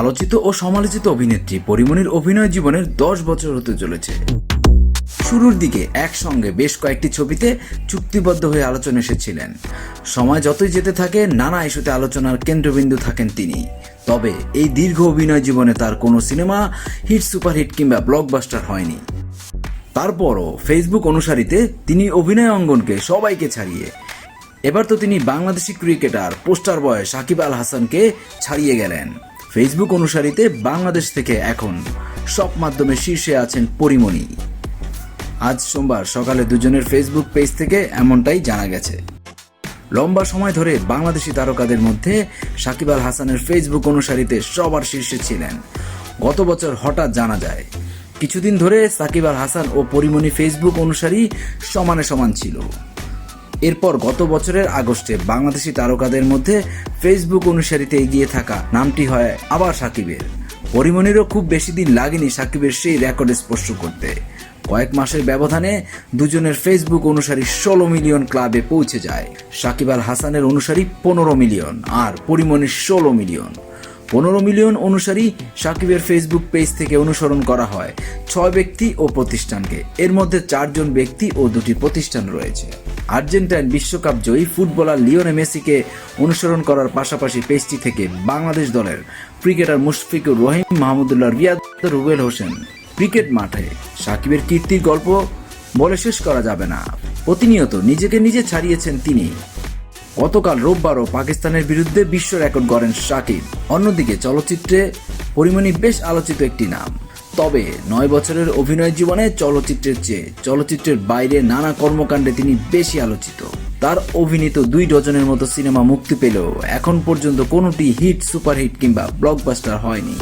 আলোচিত ও সমালোচিত অভিনেত্রী পরিমণির অভিনয় জীবনের দশ বছর হতে চলেছে। শুরুর দিকে একসঙ্গে বেশ কয়েকটি ছবিতে চুক্তিবদ্ধ হয়ে আলোচনা এসেছিলেন। সময় যতই যেতে থাকে, নানা ইস্যুতে আলোচনার কেন্দ্রবিন্দু থাকেন তিনি। তবে এই দীর্ঘ অভিনয় জীবনে তার কোনো সিনেমা, হিট, সুপারহিট কিংবা ব্লকবাস্টার হয়নি। তারপরও ফেসবুক অনুসারীতে তিনি অভিনয় অঙ্গনকে সবাইকে ছাড়িয়ে, এবার তো তিনি Bangladeshi cricketer, poster boy Sakib Al হাসানকে ছাড়িয়ে গেলেন। ফেসবুক অনুসারীতে বাংলাদেশ থেকে এখন সব মাধ্যমে শীর্ষে আছেন পরিমণি। আজ সোমবার সকালে দুজনের ফেসবুক পেজ থেকে এমনটাই জানা গেছে। লম্বা সময় ধরে বাংলাদেশি তারকাদের মধ্যে সাকিব আল হাসানের ফেসবুক অনুসারীতে সবার শীর্ষে ছিলেন। গত বছর হঠাৎ জানা যায়, কিছুদিন ধরে সাকিব আল হাসান ও পরিমণি ফেসবুক অনুসারী সমানে সমান ছিল। এরপর গত বছরের আগস্টে বাংলাদেশি তারকাদের মধ্যে ফেসবুক অনুসারীতে এগিয়ে থাকা নামটি হয় আবার সাকিবের। পরিমণিরও খুব বেশি দিন লাগেনি সাকিবের সেই রেকর্ড স্পর্শ করতে। কয়েক মাসের ব্যবধানে দুজনের ফেসবুক অনুসারী ষোলো মিলিয়ন ক্লাবে পৌঁছে যায়। সাকিব আল হাসানের অনুসারী পনেরো মিলিয়ন আর পরিমণির ষোলো মিলিয়ন। পনেরো মিলিয়ন অনুসারী সাকিবের ফেসবুক পেজ থেকে অনুসরণ করা হয় ছয় ব্যক্তি ও প্রতিষ্ঠানকে। এর মধ্যে চারজন ব্যক্তি ও দুটি প্রতিষ্ঠান রয়েছে। আর্জেন্টাইন বিশ্বকাপ জয়ী ফুটবলার লিওনে মেসিকে অনুসরণ করার পাশাপাশি পেজটি থেকে বাংলাদেশ দলের ক্রিকেটার মুশফিকুর রহিম, মাহমুদুল্লাহ রিয়াদ রুবেল হোসেন। ক্রিকেট মাঠে সাকিবের কীর্তির গল্প বলে শেষ করা যাবে না। প্রতিনিয়ত নিজেকে নিজে ছাড়িয়েছেন তিনি। গতকাল রোববারও পাকিস্তানের বিরুদ্ধে বিশ্ব রেকর্ড গড়েন শাকিব। অন্যদিকে চলচ্চিত্রে পরিমণি বেশ আলোচিত একটি নাম। তবে নয় বছরের অভিনয় জীবনে চলচ্চিত্রের চেয়ে চলচ্চিত্রের বাইরে নানা কর্মকাণ্ডে তিনি বেশি আলোচিত। তার অভিনীত দুই ডজনের মতো সিনেমা মুক্তি পেলেও এখন পর্যন্ত কোনোটি হিট, সুপারহিট কিংবা ব্লকবাস্টার হয়নি।